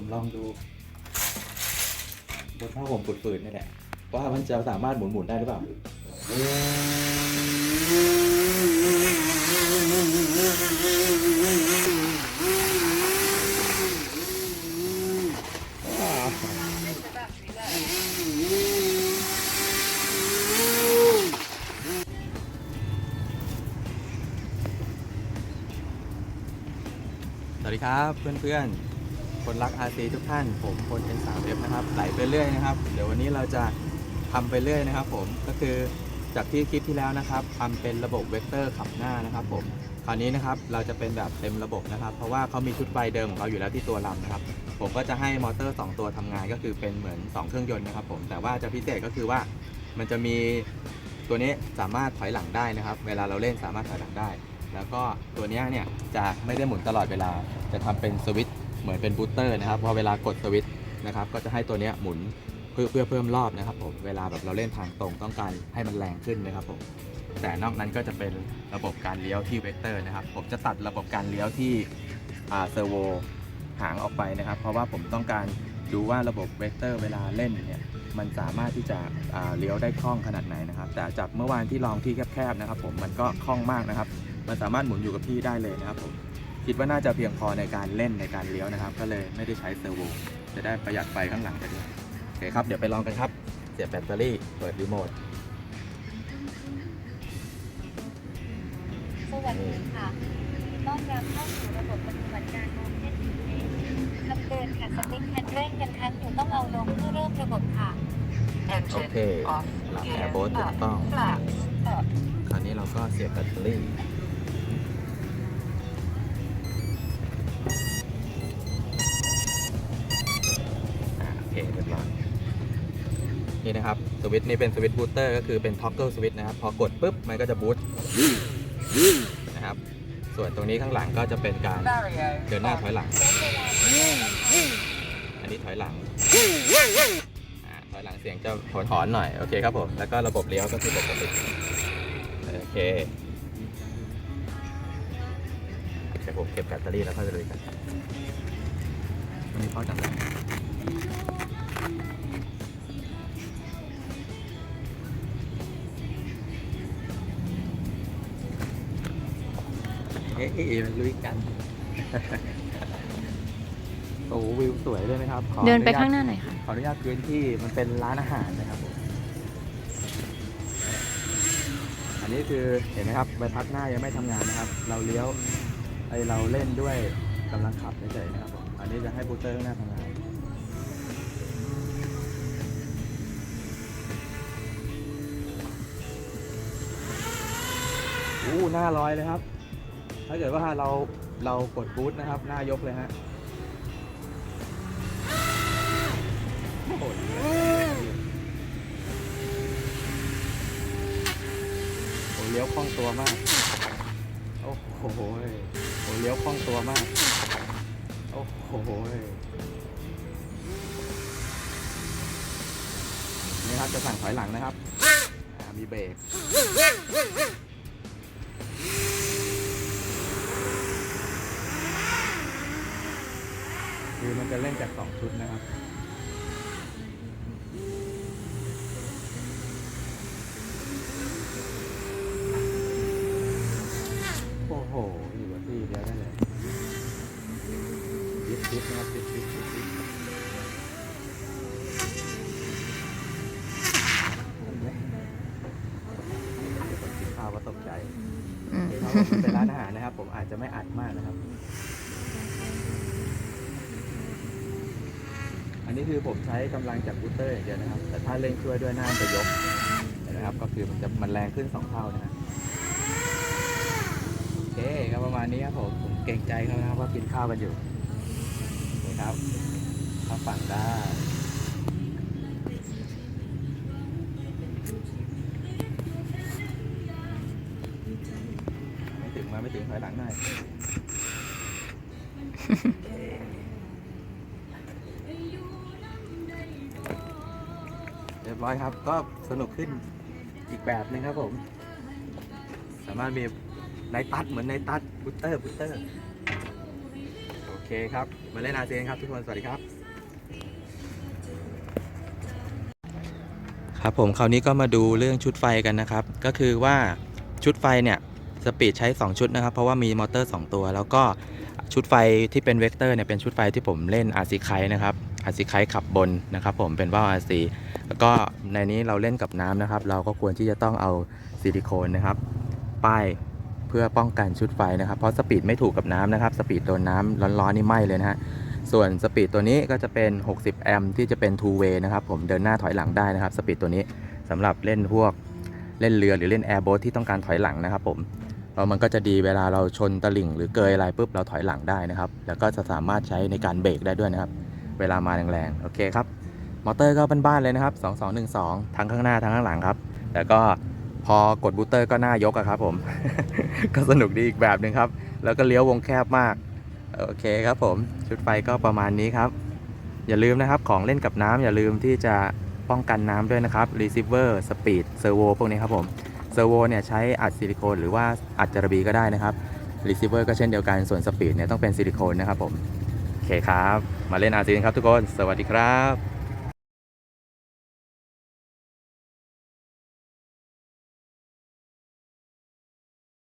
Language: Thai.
ผมลองดู บนผ้าห่มฝืดๆนี่แหละว่ามันจะสามารถหมุนๆได้หรือเปล่าสวัสดีครับเพื่อนๆ คนรัก RC ทุกท่าน ผมคนเป็นสาวเว็บนะครับไหลไปเรื่อยนะครับ เดี๋ยววันนี้เราจะทำไปเรื่อยนะครับ ผมก็คือจากที่คลิปที่แล้วนะครับทำเป็นระบบเวกเตอร์ขับหน้านะครับ ผมคราวนี้นะครับเราจะเป็นแบบเต็มระบบนะครับ เพราะว่าเขามีชุดไฟเดิมของเราอยู่แล้วที่ตัวลำนะครับ ผมก็จะให้มอเตอร์ 2 ตัวทำงานก็คือเป็นเหมือน 2 เครื่องยนต์นะครับ ผมแต่ว่าจะพิเศษก็คือว่ามันจะมีตัวนี้สามารถถอยหลังได้นะครับ เวลาเราเล่นสามารถถอยหลังได้ แล้วก็ตัวนี้เนี่ยจะไม่ได้หมุนตลอดเวลาจะทำเป็นสวิตช์ เหมือนเป็นบูสเตอร์นะครับพอเวลากดสวิตช์นะครับก็จะให้ตัวนี้หมุนเพื่อเพื่อเพิ่มรอบนะครับผมเวลาแบบเราเล่นทางตรงต้องการให้มันแรงขึ้นนะครับผมแต่นอกนั้นก็จะเป็นระบบการเลี้ยวที่เวกเตอร์นะครับผมจะตัดระบบการเลี้ยวที่เซอร์โวหางออกไปนะครับ เพราะว่าผมต้องการดูว่าระบบเวกเตอร์เวลาเล่นเนี่ยมันสามารถที่จะเลี้ยวได้คล่องขนาดไหนนะครับ แต่จากเมื่อวานที่ลองที่แคบๆนะครับ ผมมันก็คล่องมากนะครับ มันสามารถหมุนอยู่กับที่ได้เลยนะครับผม คิดว่าน่าจะเพียงพอในการเล่นในการเลี้ยวนะครับ ก็เลยไม่ได้ใช้เซอร์โวจะได้ประหยัดไฟข้างหลังไปด้วยโอเคครับ เดี๋ยวไปลองกันครับ เสียบแบตเตอรี่เปิดรีโมทสวัสดีค่ะต้อนรับเข้าสู่ระบบปฏิบัติการมองเห็นเองคำเตือนค่ะสติ๊กคันเร่งยังค้างอยู่ต้องเอาลงเพื่อเริ่มระบบค่ะ โอเคหลับแอร์โบสถูกต้อง คราวนี้เราก็เสียบแบตเตอรี่ นี่นะครับสวิตช์นี่เป็นสวิตช์บูสเตอร์ก็คือเป็นท็อกเกิลสวิตช์นะครับ พอกดปุ๊บมันก็จะบูสต์นะครับ ส่วนตรงนี้ข้างหลังก็จะเป็นการเดินหน้าถอยหลัง อันนี้ถอยหลังถอยหลังเสียงจะถอนถอนหน่อยโอเคครับผมแล้วก็ระบบเลี้ยวก็คือปกติโอเคเดี๋ยวผมเก็บแบตเตอรี่แล้วค่อยไปลุยกันวันนี้พ่อจับได้ เอ๊ะมันลุยกัน โอ้วิวสวยด้วยนะครับขอเดินไปอญตข้างหน้าหน่อยค่ะ ขออนุญาตพื้นที่มันเป็นร้านอาหารนะครับผมอันนี้คือเห็นไหมครับใบพัดหน้ายังไม่ทำงานนะครับ เราเลี้ยวไอเราเล่นด้วยกำลังขับเฉยๆนะครับผมอันนี้จะให้บูสเตอร์ข้างหน้าทำงาน อู้หน้าลอยเลยครับ ถ้าเกิดว่าเราเรากดบูสต์นะครับ หน้ายกเลยฮะโอ้โหเลี้ยวคล่องตัวมาก โอ้โหโอ้เลี้ยวคล่องตัวมาก โอ้โหนี่ครับจะสั่งถอยหลังนะครับ มีเบรก คือมัน จะเล่นจากสองชุดนะครับโอ้โหอยู่กับที่เดียวได้เลยยิบยิบนะครับยิบยิบยิบยิบกินข้าวก็ตกใจเดี๋ยวเขาบอกมันเป็นร้านอาหารนะครับ ผมอาจจะไม่อัดมากนะครับ อันนี้คือผมใช้กำลังจากบูสเตอร์อย่างเดียวนะครับ แต่ถ้าเร่งช่วยด้วยหน้านจะยกนะครับ ก็คือมันจะมันแรงขึ้นสองเท่านะฮะโอเคก็ประมาณนี้ครับผมผมเกรงใจเขานะครับว่ากินข้าวกันอยู่นี่ครับข้าวฝั่งได้ไม่ถึงมาไม่ถึงถอยหลังหน่อย บร้อยครับ ก็สนุกขึ้นอีกแบบนึงครับผม สามารถมีไนตัดเหมือนไนตัดบุตเตอร์บุตเตอร์ โอเคครับ มาเล่นอาเซียนครับทุกคน สวัสดีครับ ครับผมคราวนี้ก็มาดูเรื่องชุดไฟกันนะครับ ก็คือว่าชุดไฟเนี่ยสปีดใช้ 2 ชุดนะครับ เพราะว่ามีมอเตอร์ 2 ตัว แล้วก็ชุดไฟที่เป็นเวกเตอร์เนี่ยเป็นชุดไฟที่ผมเล่น RC ไคนะครับ RC ไคขับบนนะครับผมเป็นว่าว RC แล้วก็ในนี้เราเล่นกับน้ำนะครับ เราก็ควรที่จะต้องเอาซิลิโคนนะครับ ป้ายเพื่อป้องกันชุดไฟนะครับ เพราะสปีดไม่ถูกกับน้ำนะครับ สปีดโดนน้ำร้อนๆนี่ไหม้เลยนะฮะ ส่วนสปีดตัวนี้ก็จะเป็น 60 แอมป์ที่จะเป็น two way นะครับ ผมเดินหน้าถอยหลังได้นะครับ สปีดตัวนี้สำหรับเล่นพวกเล่นเรือหรือเล่นแอร์โบ๊ทที่ต้องการถอยหลังนะครับผมเพราะมันก็จะดีเวลาเราชนตลิ่ง หรือเกยอะไรปุ๊บเราถอยหลังได้นะครับ แล้วก็จะสามารถใช้ในการเบรกได้ด้วยนะครับ เวลามาแรงๆ โอเคครับ มอเตอร์ก็บ้านๆเลยนะครับ 2212 ทั้งข้างหน้าทั้งข้างหลังครับ แล้วก็พอกดบูตเตอร์ก็หน้ายกอะครับผม ก็สนุกดีอีกแบบหนึ่งครับ แล้วก็เลี้ยววงแคบมาก โอเคครับผม ชุดไฟก็ประมาณนี้ครับ อย่าลืมนะครับของเล่นกับน้ำอย่าลืมที่จะป้องกันน้ำด้วยนะครับ receiver speed servo พวกนี้ครับผม servo เนี่ยใช้อัดซิลิโคนหรือว่าอัดจารบีก็ได้นะครับ receiver ก็เช่นเดียวกันส่วน speed เนี่ยต้องเป็นซิลิโคนนะครับผม โอเคครับ มาเล่นอาร์ซีนครับทุกคน สวัสดีครับ